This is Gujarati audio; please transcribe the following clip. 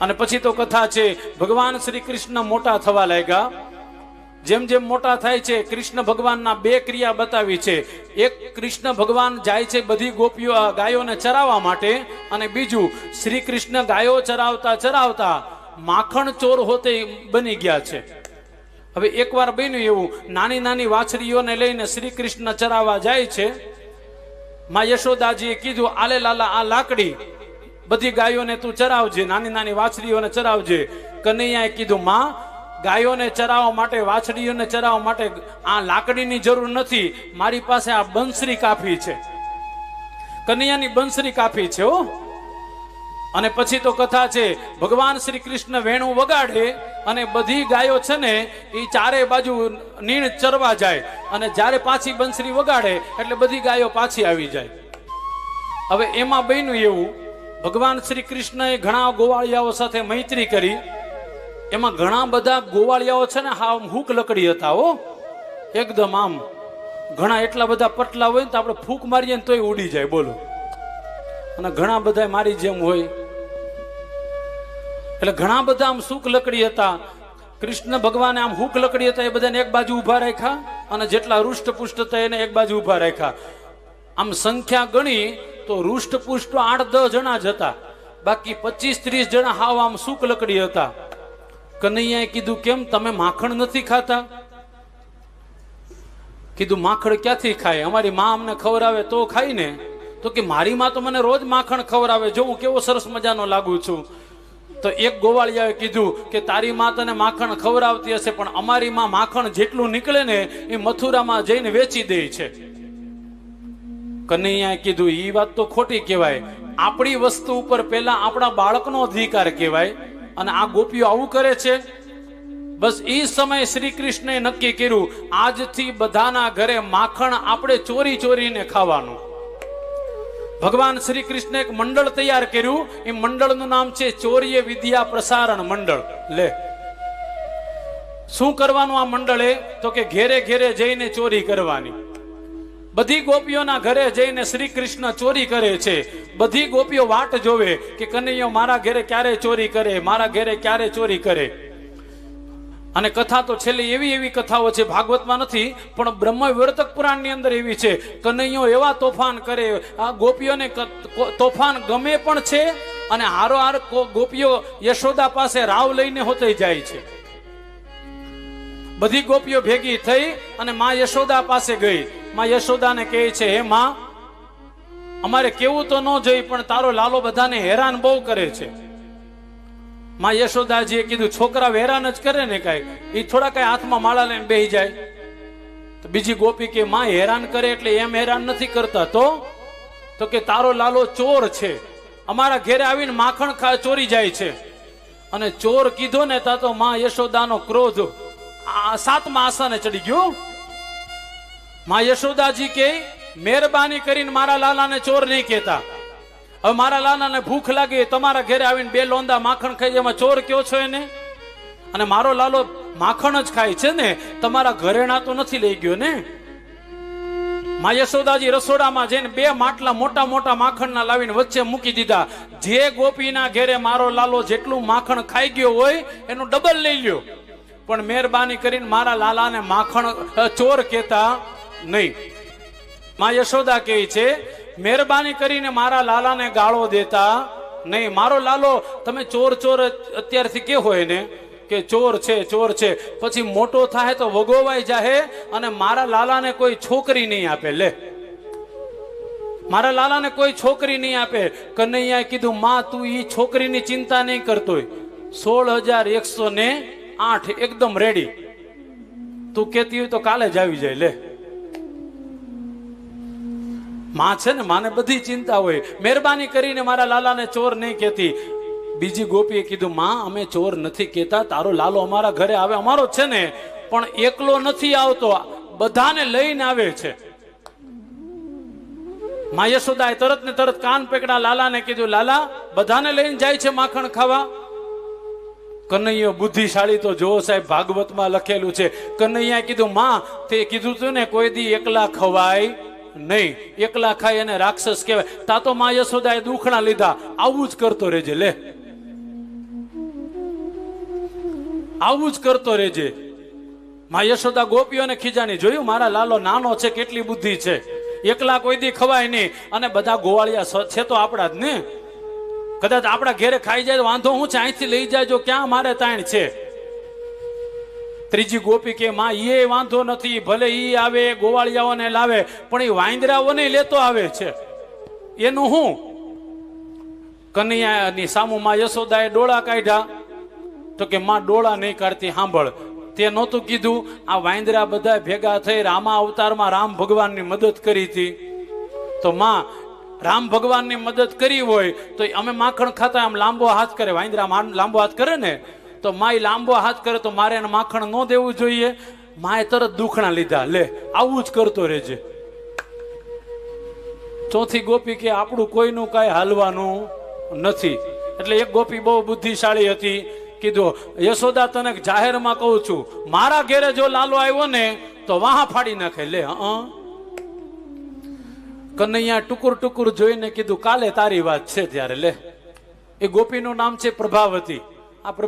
અને પછી તો કથા છે, ભગવાન શ્રી કૃષ્ણ મોટા થવા લાગ્યા. જેમ જેમ મોટા થાય છે, કૃષ્ણ ભગવાનના બે ક્રિયા બતાવી છે. એક કૃષ્ણ ભગવાન જાય છે બધી ગોપીઓ ગાયોને ચરાવવા માટે અને બીજું શ્રી કૃષ્ણ ગાયો ચરાવતા ચરાવતા માખણ ચોર હોતે બની ગયા છે. હવે એકવાર બન્યું એવું, નાની નાની વાછરીઓને લઈને શ્રી કૃષ્ણ ચરાવવા જાય છે. માં યશોદાજીએ કીધું, આલે લાલા, આ લાકડી બધી ગાયોને તું ચરાવજે, નાની નાની વાછડીઓને ચરાવજે. કનૈયાએ કીધું, માં, ગાયોને ચરાવવા માટે, વાછડીઓને ચરાવવા માટે આ લાકડીની જરૂર નથી. મારી પાસે આ બંસરી કાફી છે. કનૈયાની બંસરી કાફી છે હો. અને પછી તો કથા છે, ભગવાન શ્રી કૃષ્ણ વેણું વગાડે અને બધી ગાયો છે ને એ ચારે બાજુ નીણ ચરવા જાય. અને જ્યારે પાછી બંસરી વગાડે, એટલે બધી ગાયો પાછી આવી જાય. હવે એમાં બન્યું એવું ભગવાન શ્રી કૃષ્ણએ ઘણા ગોવાળિયાઓ સાથે મૈત્રી કરી. એમાં ઘણા બધા ગોવાળિયાઓ છે ને, હા હૂક લકડી હતા હો. એકદમ આમ ઘણા એટલા બધા પટલા હોય ને, તો આપણે ફૂંક મારીએ ને તોય ઉડી જાય, બોલો. અને ઘણા બધા મારી જેમ હોય. એટલે ઘણા બધા આમ સુખ લકડી હતા. કૃષ્ણ ભગવાને આમ હુક લકડી હતા, એ બધાને એક બાજુ ઊભા રાખ્યા અને જેટલા રૂષ્ટપુષ્ટ હતા એને એક બાજુ ઊભા રાખ્યા. આમ સંખ્યા ગણી તો રૂષ્ટપુષ્ટ આઠ દસ જણા જ હતા. બાકી પચીસ ત્રીસ જણા હાવ આમ સુક લકડી હતા. કનૈયાએ કીધું, કેમ તમે માખણ નથી ખાતા? કીધું, માખણ ક્યાંથી ખાય? અમારી મા અમને ખવડાવે તો ખાય ને. તો કે, મારી માં તો મને રોજ માખણ ખવડાવે, જો હું કેવો સરસ મજાનો લાગુ છું. તો એક ગોવાળિયાએ કીધું કે, તારી માં તને માખણ ખવડાવતી હશે, પણ અમારી માં માખણ જેટલું નીકળે ને, એ મથુરામાં જઈને વેચી દે છે. કનૈયાએ કીધું એ વાત તો ખોટી કહેવાય. આપણી વસ્તુ ઉપર પહેલા આપણા બાળકનો અધિકાર કહેવાય અને આ ગોપીઓ આવું કરે છે. બસ એ સમયે શ્રી કૃષ્ણએ નક્કી કર્યું, આજથી બધાના ઘરે માખણ આપણે ચોરી ચોરીને ખાવાનું. ભગવાન શ્રી કૃષ્ણ એક મંડળ તૈયાર કર્યું. એ મંડળનું નામ છે ચોર્ય વિદ્યા પ્રસારણ મંડળ. લે. શું કરવાનું આ મંડળે? તો કે ઘેરે ઘેરે જઈને ચોરી કરવાની. બધી ગોપીઓના ઘરે જઈને શ્રી કૃષ્ણ ચોરી કરે છે. બધી ગોપીઓ વાટ જોવે કે કનૈયો મારા ઘરે ક્યારે ચોરી કરે, મારા ઘરે ક્યારે ચોરી કરે. અને કથા તો છેલ્લે એવી એવી કથાઓ છે, ભાગવતમાં નથી, પણ બ્રહ્મ વિવર્તક પુરાણની અંદર એવી છે, કનૈયો એવા તોફાન કરે, આ ગોપીઓને તોફાન ગમે પણ છે, અને હારો હાર ગોપીઓ યશોદા પાસે રાવ લઈને હોતે જાય છે. બધી ગોપીઓ ભેગી થઈ અને મા યશોદા પાસે ગઈ. માં યશોદાને કહે છે, હે માં, અમારે કેવું તો ન જોઈ, પણ તારો લાલો બધાને હેરાન બહુ કરે છે. માં યશોદાજીએ કીધું છોકરા હેરાન જ કરે ને કાંઈ? એ થોડા કાંઈ હાથમાં માળા લઈને બેહી જાય. તો બીજી ગોપી કે, માં, હેરાન કરે એટલે એમ હેરાન નથી કરતા તો? તો કે, તારો લાલો ચોર છે. અમારા ઘેરે આવીને માખણ ચોરી જાય છે. અને ચોર કીધો ને, તા તો માં યશોદાનો ક્રોધ સાતમા આસાને ચડી ગયો. માં યશોદાજી કે, મહેરબાની કરીને મારા લાલાને ચોર નહીં કહેતા. હવે મારા લાલાને ભૂખ લાગી, તમારા ઘરે આવીને બે લોંદા માખણ ખાઈ એમાં ચોર કયો છો એને? અને મારો લાલો માખણ જ ખાય છે ને, તમારા ઘરેણા તો નથી લઈ ગયો ને? મા યશોદાજી રસોડામાં જઈને બે માટલા મોટા મોટા માખણના લાવીને વચ્ચે મૂકી દીધા. જે ગોપીના ઘેરે મારો લાલો જેટલું માખણ ખાઈ ગયો હોય, એનું ડબલ લઈ લ્યો. પણ મહેરબાની કરીને મારા લાલાને માખણ ચોર કહેતા નહીં. માં યશોદા કહે છે, મહેરબાની કરીને મારા લાલાને ગાળો દેતા નહીં. મારો લાલો, તમે ચોર ચોર અત્યારથી કે હોય ને, કે ચોર છે ચોર છે. પછી મોટો થાય તો વગોવાઈ જાહે અને મારા લાલાને કોઈ છોકરી નહીં આપે. લે. મારા લાલાને કોઈ છોકરી નહીં આપે. કનૈયાએ કીધું, માં, તું એ છોકરીની ચિંતા નહીં કરતોય સોળ હજાર એકસો ને આઠ એકદમ રેડી તું કેતી હોય તો કાલે જ આવી જાય. લે. માં છે ને, માને બધી ચિંતા હોય. મહેરબાની કરીને મારા લાલાને ચોર નહીં કહેતી. બીજી ગોપીએ કીધું, માં, અમે ચોર નથી કહેતા. તારો લાલો અમારા ઘરે આવે, અમારો છે ને, પણ એકલો નથી આવતો. બધાને લઈને આવે છે. માં યશોદાએ તરત ને તરત કાન પેકડા લાલાને કીધું, લાલા, બધાને લઈને જાય છે માખણ ખાવા. કનૈયો બુદ્ધિશાળી તો જો સાહેબ, ભાગવતમાં લખેલું છે. કનૈયા કીધું, માં, તે કીધું તું ને, કોઈ દી એકલા ખવાય નહીં. એકલા ખાય એને રાક્ષસ કહેવાય. તા તો મા યશોદાએ દુખણા લીધા. આવું જ કરતો રહેજે, લે. આવું જ કરતો રહેજે. મા યશોદા ગોપીઓને ખીજાની જોયું? મારા લાલો નાનો છે, કેટલી બુદ્ધિ છે. એકલા કોઈ દી ખવાય નહીં. અને બધા ગોવાળિયા છે તો આપણા જ ને. કદાચ આપણા ઘેરે ખાઈ જાય વાંધો હું છે? અહીંથી લઈ જાય જો ક્યાં મારે તાણ છે? ત્રીજી ગોપી કે, માં એ વાંધો નથી, ભલે ઈ આવે, ગોવાળિયાઓને લાવે, પણ એ વાંદરાઓને લેતો આવે છે. એનું હું? કનૈયાની સામુ માં યશોદાએ ડોળા કાઢ્યા. તો કે, માં, ડોળા નહીં કાઢતી, સાંભળ. તે નહોતું કીધું. આ વાંદરા બધા ભેગા થઈ રામા અવતારમાં રામ ભગવાનની મદદ કરી હતી. તો, માં, રામ ભગવાનની મદદ કરી હોય, તો અમે માખણ ખાતા, આમ લાંબો હાથ કરે. વાંદરા લાંબો હાથ કરે ને? તો માય લાંબો હાથ કરે તો મારે એને માખણ ન દેવું જોઈએ? માએ તરત દુખણા લીધા. લે, આવું જ કરતો રહેજે. ચોથી ગોપી કે, આપણું કોઈનું કાંઈ હાલવાનું નથી. એટલે એક ગોપી બહુ બુદ્ધિશાળી હતી. કીધું, યશોદા, તને જાહેરમાં કહું છું. મારા ઘેરે જો લાલો આવ્યો ને, તો વાહ ફાડી નાખે. લે હં. કનૈયા ટુકુર ટુકુર જોઈને કીધું, કાલે તારી વાત છે ત્યારે. લે, એ ગોપીનું નામ છે પ્રભાવતી.